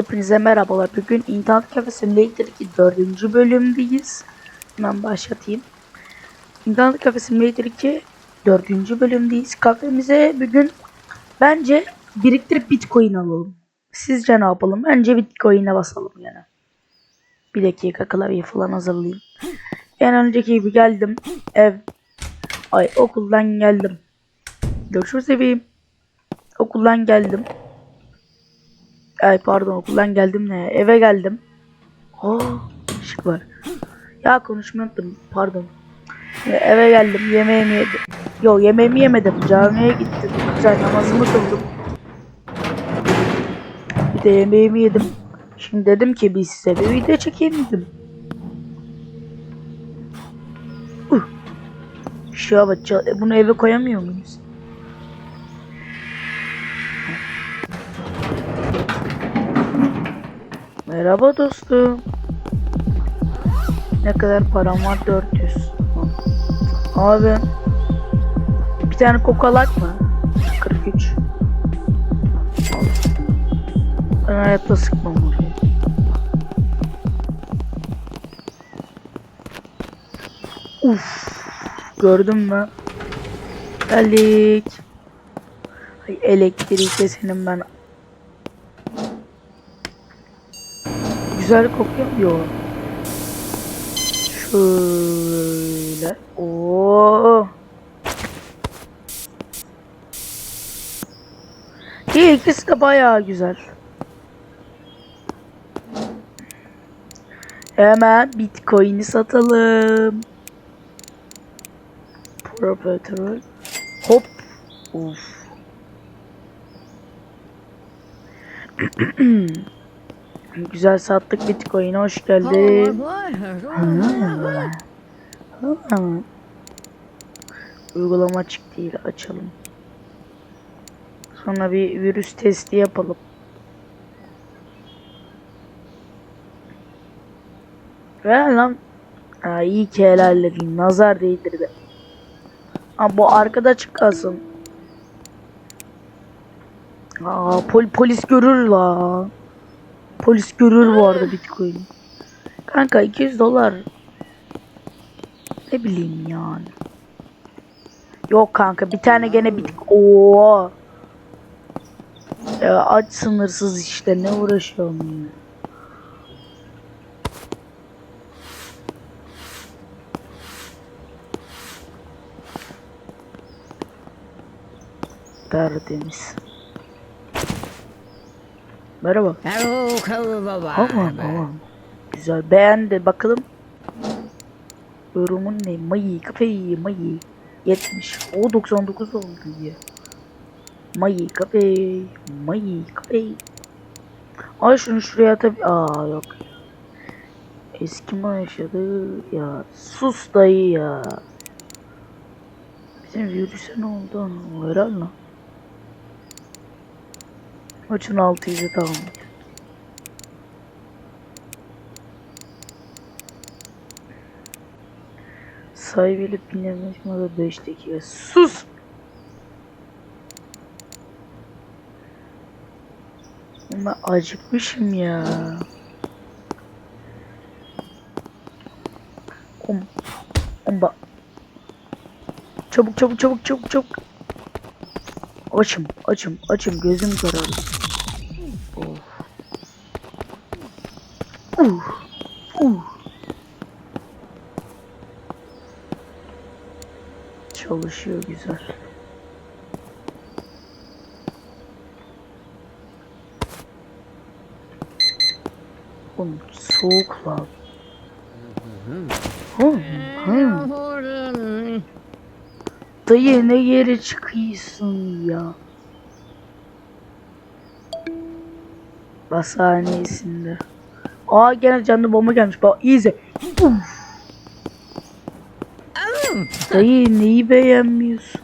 Hepinize merhabalar. Bugün İnternet 2 4. bölümdeyiz. Hemen başlatayım. İnternet 2 4. bölümdeyiz. Kafemize bugün bence biriktirip Bitcoin alalım. Sizce ne yapalım? Bence Bitcoin'e basalım yani. Bir dakika klavye falan hazırlayayım. En önceki gibi geldim. Ev. Ay okuldan geldim. Görüşürüz seveyim. Okuldan geldim. Ay pardon okuldan geldim ne? Eve geldim. Aa ışık var. Ya konuşmayı unuttum. Pardon. E, Eve geldim. Yemeğimi yedim. Yo yemeğimi yemedim. Camiye gittim. Güzel namazımı kıldım. Bir de yemeğimi yedim. Şimdi dedim ki bir size bir video çekeyim dedim. Uh. Şuna bak. ça- Bunu eve koyamıyor muyuz? Merhaba dostum. Ne kadar param var? 400. Abi. Bir tane kokalak mı? 43. Al. Ben hayatta sıkmam oraya. Uf. Gördün mü? Geldik. Ay elektrik senin ben Güzel kokuyor? Yok. Şöyle. Oo. İyi ikisi de bayağı güzel. Hemen Bitcoin'i satalım. Pro. Hop. Uf. Güzel sattık Bitcoin'e hoş geldin. Uygulama açık değil açalım. Sonra bir virüs testi yapalım. Ver lan. Ha, iyi ki helalledin. Nazar değdirdi. Ha, bu arkada çıkasın. Aa, pol polis görür la. Polis görür bu arada Bitcoin. Kanka 200 dolar. Ne bileyim yani. Yok kanka bir tane gene bit. Oo. Ya aç sınırsız işte ne uğraşıyorum ya. Tertemiz. Merhaba. Hello, Tamam tamam. Güzel beğendi bakalım. Yorumun ne? Mayı kafeyi mayı. 70. O 99 oldu ya. Mayı kafeyi mayı kafeyi. Ay şunu şuraya tabi. Aa yok. Eski mi yaşadı ya. Sus dayı ya. Bizim virüse ne oldu? Herhalde. Maçın 600'e tamam. Sahibiyle pinlemesine 5 dakika. Sus! Ben acıkmışım ya. Om. Omba. Çabuk çabuk çabuk çabuk çabuk. Açım açım açım gözüm karardı. Of. Uh. Uh. Çalışıyor güzel. Oğlum soğuk lan. Dayı ne yere çıkıyorsun ya? Basaniyesinde. Aa gene canlı bomba gelmiş. Bak izle. Dayı neyi beğenmiyorsun?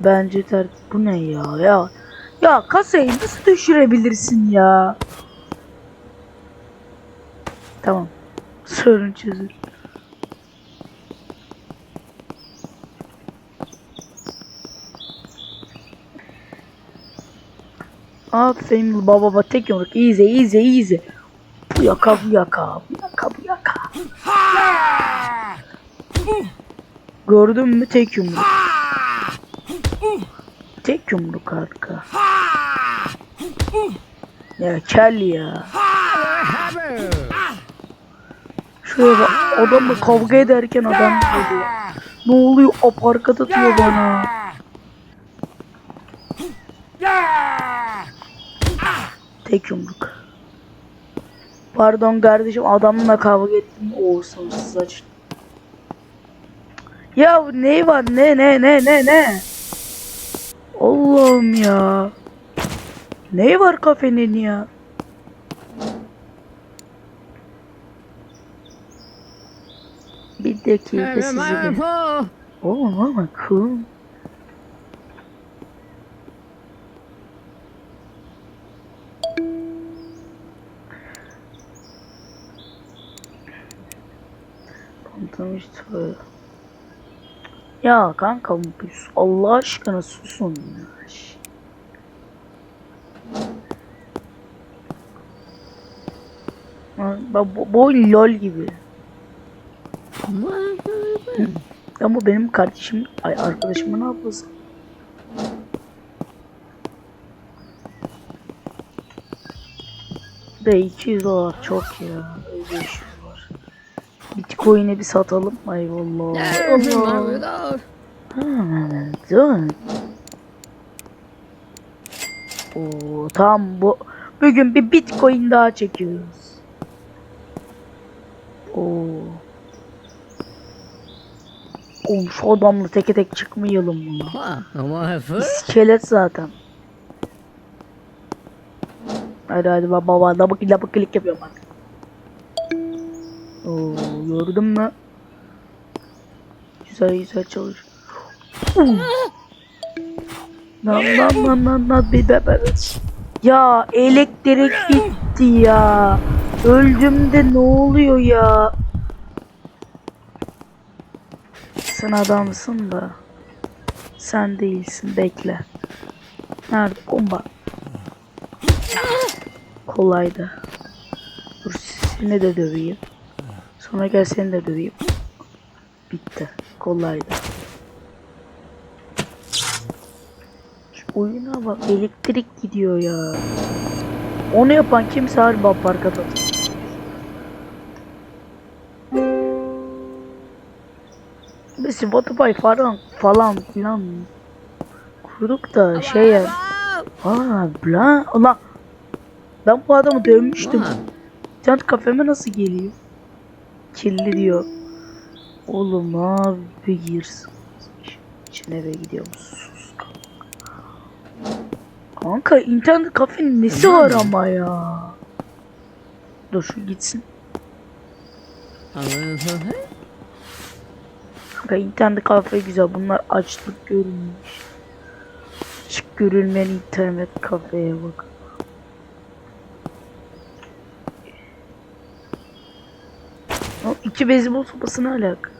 Bence ter bu ne ya ya ya kasayı nasıl düşürebilirsin ya? Tamam. Sorun çözülür. Aferin baba baba tek yumruk. Easy easy easy. Yaka bu yaka. Bu yaka bu yaka. Gördün mü tek yumruk. Tek yumruk arka. Ya kel ya. Şuraya bak adamla kavga ederken adam geliyor. Ne oluyor aparkat atıyor bana. Tek yumruk. Pardon kardeşim adamla kavga ettim. Olsun saç. Ya ne var ne ne ne ne ne? Allah'ım ya. Ne var kafenin ya? Bir dakika sizi. Oh mama cool. Tövbe. Ya kanka sus- Allah aşkına susun ya. Bu, bu lol gibi. Ya bu benim kardeşim, ay arkadaşımın ablası. Be 200 dolar çok ya. 500 var. Bitcoin'e bir satalım. Ay vallahi. Oo, tamam bu. Bugün bir Bitcoin daha çekiyoruz. Oo. Oğlum şu adamla teke tek çıkmayalım buna. İskelet zaten. Hadi hadi baba baba double click yapıyorum bak. Oo gördün mü? Güzel güzel çalış. Lan lan lan lan lan bir be. Ya elektrik gitti ya. Öldüm de ne oluyor ya? Sen adamsın da. Sen değilsin bekle. Nerede bomba? Kolaydı. Dur seni de döveyim. Sonra gel seni de döveyim. Bitti. Kolaydı. Şu oyuna bak elektrik gidiyor ya. Onu yapan kimse harbi parka da. Biz Spotify falan falan filan kurduk da şey ya. Aa bla ulan ben bu adamı dövmüştüm. Can kafeme nasıl geliyor? Kirli diyor. Oğlum abi girsin. İçine eve gidiyor sus. Kanka internet kafenin nesi var ama ya? Dur şu gitsin. Kanka internet kafe güzel. Bunlar açlık görünmüş. Açık görülmeyen internet kafeye bak. O iki beyzbol sopası ne alaka?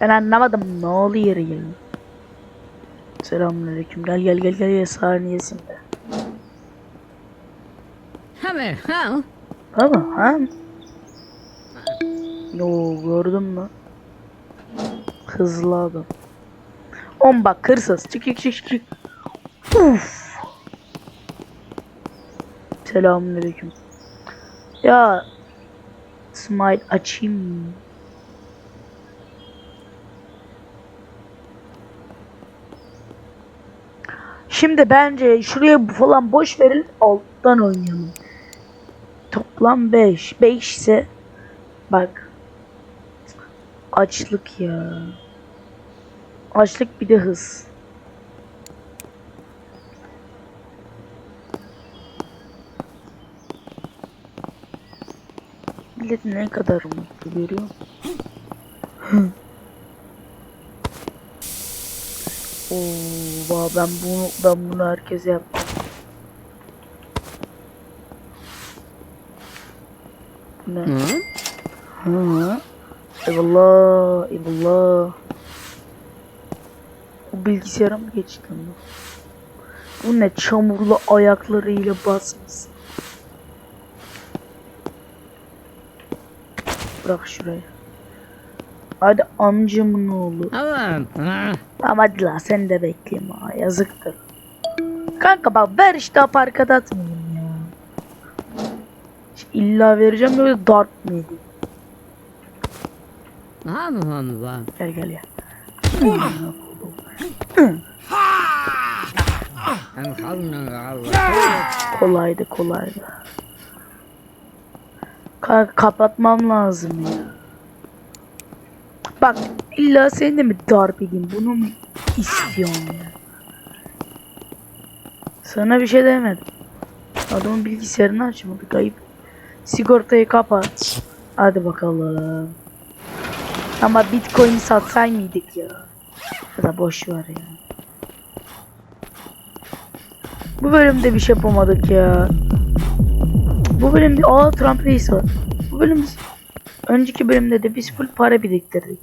Ben anlamadım ne oluyor ya. Selamünaleyküm. Gel gel gel gel ya saniyesinde. Hammer, how? Ama ha? Yo gördün mü? Hızlı adam. On bak hırsız. Çık çık çık çık. Uf. Selamünaleyküm. Ya Smile açayım? Şimdi bence şuraya falan boş verin alttan oynayalım. Toplam 5. 5 ise bak açlık ya. Açlık bir de hız. Ne kadar mutlu görüyor musun? Oo, ben bunu ben bunu herkese yapmam. Bu Ne? Hı? Hı. Eyvallah, eyvallah. Bu bilgisayara mı geçti lan bu? Ne çamurlu ayaklarıyla basmış. Bırak şurayı. Hadi amcamın oğlu. Tamam. Tamam hadi la sen de bekleyeyim ha yazıktır. Kanka bak ver işte parka atmayayım ya. İlla vereceğim böyle darp mı edeyim? Tamam lan. Gel gel ya. Kolaydı kolaydı. Kanka kapatmam lazım ya. Bak illa seni de mi darp edeyim bunu mu istiyorsun ya? Sana bir şey demedim. Adamın bilgisayarını açmadık ayıp. Sigortayı kapat. Hadi bakalım. Ama bitcoin satsay mıydık ya? Ya da boş ver ya. Bu bölümde bir şey yapamadık ya. Bu bölümde aa Trump reis var. Bu bölüm önceki bölümde de biz full para biriktirdik.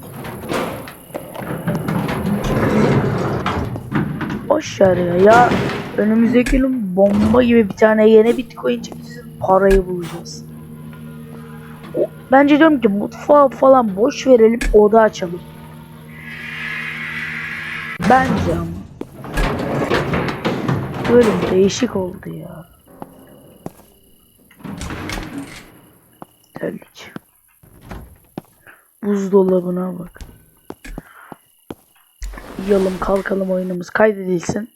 Boş ver ya. Ya önümüzdeki yılın bomba gibi bir tane yeni bitcoin çıkacağız. Parayı bulacağız. O, bence diyorum ki mutfağı falan boş verelim oda açalım. Bence ama. Bölüm değişik oldu ya. Terlik. Buzdolabına bak. Yalım kalkalım oyunumuz kaydedilsin.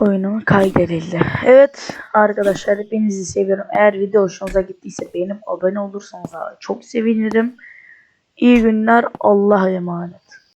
Oyunum kaydedildi. Evet arkadaşlar hepinizi seviyorum. Eğer video hoşunuza gittiyse beğenip abone olursanız çok sevinirim. İyi günler. Allah'a emanet.